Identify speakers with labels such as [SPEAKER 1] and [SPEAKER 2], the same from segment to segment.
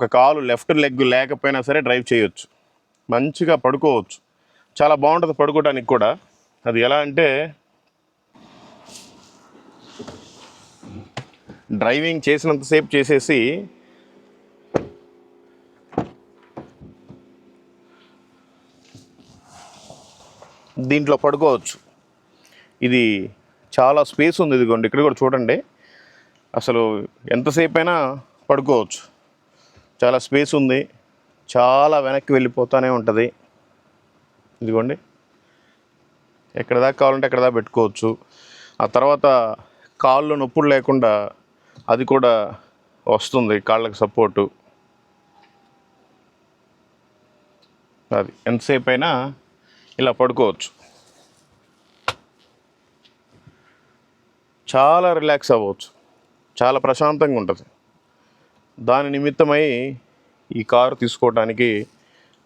[SPEAKER 1] ఒక కాలు left leg లేకపోయినా సరే డ్రైవ్ చేయొచ్చు. మంచిగా పడుకోవచ్చు. చాలా బాగుంటుంది పడుకోవడానికి కూడా. అది ఎలా అంటే డ్రైవింగ్ చేసినంతసేపు చేసేసి దీంట్లో పడుకోవచ్చు. ఇది చాలా స్పేస్ ఉంది ఇదిగోండి. ఇక్కడ కూడా చూడండి. అసలు ఎంతసేపు అయినా పడుకోవచ్చు. చాలా స్పేస్ ఉంది. చాలా వెనక్కి వెళ్ళిపోతూనే ఉంటుంది. ఇదిగోండి. ఎక్కడ దాకా కావాలంటే ఎక్కడ దాకా పెట్టుకోవచ్చు. ఆ తర్వాత కాళ్ళు నొప్పులు లేకుండా అది కూడా వస్తుంది కాళ్ళకి సపోర్టు. అది ఎంతసేపు అయినా ఇలా పడుకోవచ్చు. చాలా రిలాక్స్ అవ్వచ్చు. చాలా ప్రశాంతంగా ఉంటుంది. దాని నిమిత్తమై ఈ కారు తీసుకోవడానికి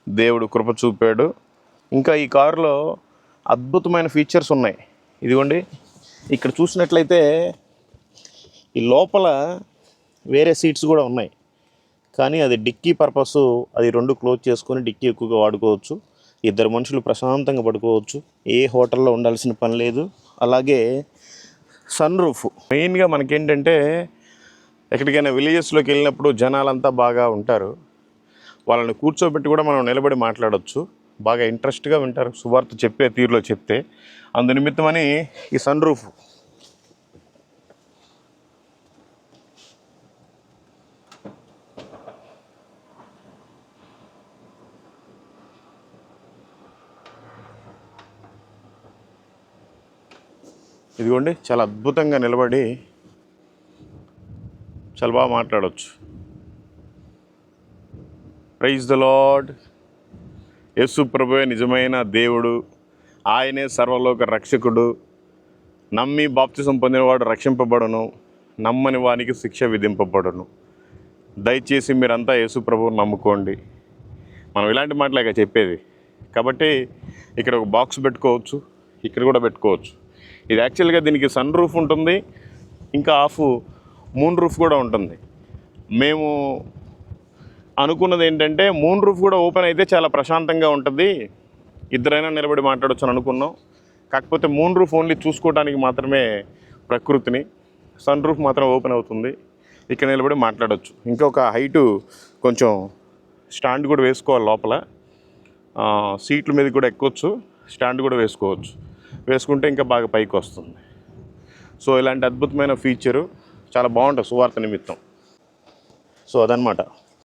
[SPEAKER 1] దేవుడు కృప చూపాడు. ఇంకా ఈ కారులో అద్భుతమైన ఫీచర్స్ ఉన్నాయి. ఇదిగోండి ఇక్కడ చూసినట్లయితే ఈ లోపల వేరే సీట్స్ కూడా ఉన్నాయి. కానీ అది డిక్కీ పర్పస్ అది రెండు క్లోజ్ చేసుకొని డిక్కీ ఎక్కువగా వాడుకోవచ్చు. ఇద్దరు మనుషులు ప్రశాంతంగా పడుకోవచ్చు. ఏ హోటల్లో ఉండాల్సిన పని లేదు. అలాగే సన్ రూఫ్ మెయిన్గా మనకేంటంటే ఎక్కడికైనా విలేజెస్లోకి వెళ్ళినప్పుడు జనాలంతా బాగా ఉంటారు. వాళ్ళని కూర్చోబెట్టి కూడా మనం నిలబడి మాట్లాడవచ్చు బాగా ఇంట్రెస్ట్గా వింటారు. సువార్త చెప్పే తీరులో చెప్తే. అందు నిమిత్తమని ఈ సన్ రూఫ్ ఇదిగోండి చాలా అద్భుతంగా నిలబడి చాలా బాగా మాట్లాడవచ్చు ప్రైజ్ ద లాడ్ యేసు ప్రభువే నిజమైన దేవుడు. ఆయనే సర్వలోక రక్షకుడు. నమ్మి బాప్తిసం పొందినవాడు రక్షింపబడును. నమ్మని వానికి శిక్ష విధింపబడును. దయచేసి మీరంతా యేసు ప్రభువుని నమ్ముకోండి. మనం ఇలాంటి మాటలేక చెప్పేది. కాబట్టి ఇక్కడ ఒక బాక్స్ పెట్టుకోవచ్చు. ఇక్కడ కూడా పెట్టుకోవచ్చు. ఇది యాక్చువల్గా దీనికి సన్ రూఫ్ ఉంటుంది. ఇంకా ఆఫ్ మూన్ రూఫ్ కూడా ఉంటుంది. మేము అనుకున్నది ఏంటంటే మూన్ రూఫ్ కూడా ఓపెన్ అయితే చాలా ప్రశాంతంగా ఉంటుంది. ఇద్దరైనా నిలబడి మాట్లాడొచ్చు అని అనుకున్నాం. కాకపోతే మూన్ రూఫ్ ఓన్లీ చూసుకోవడానికి మాత్రమే ప్రకృతిని. సన్ రూఫ్ మాత్రం ఓపెన్ అవుతుంది. ఇక్కడ నిలబడి మాట్లాడవచ్చు ఇంకా ఒక హైటు కొంచెం స్టాండ్ కూడా వేసుకోవాలి లోపల. సీట్ల మీద కూడా ఎక్కొచ్చు. స్టాండ్ కూడా వేసుకోవచ్చు. వేసుకుంటే ఇంకా బాగా పైకి వస్తుంది. సో ఇలాంటి అద్భుతమైన ఫీచరు చాలా బాగుంటుంది సువార్త నిమిత్తం. సో అదనమాట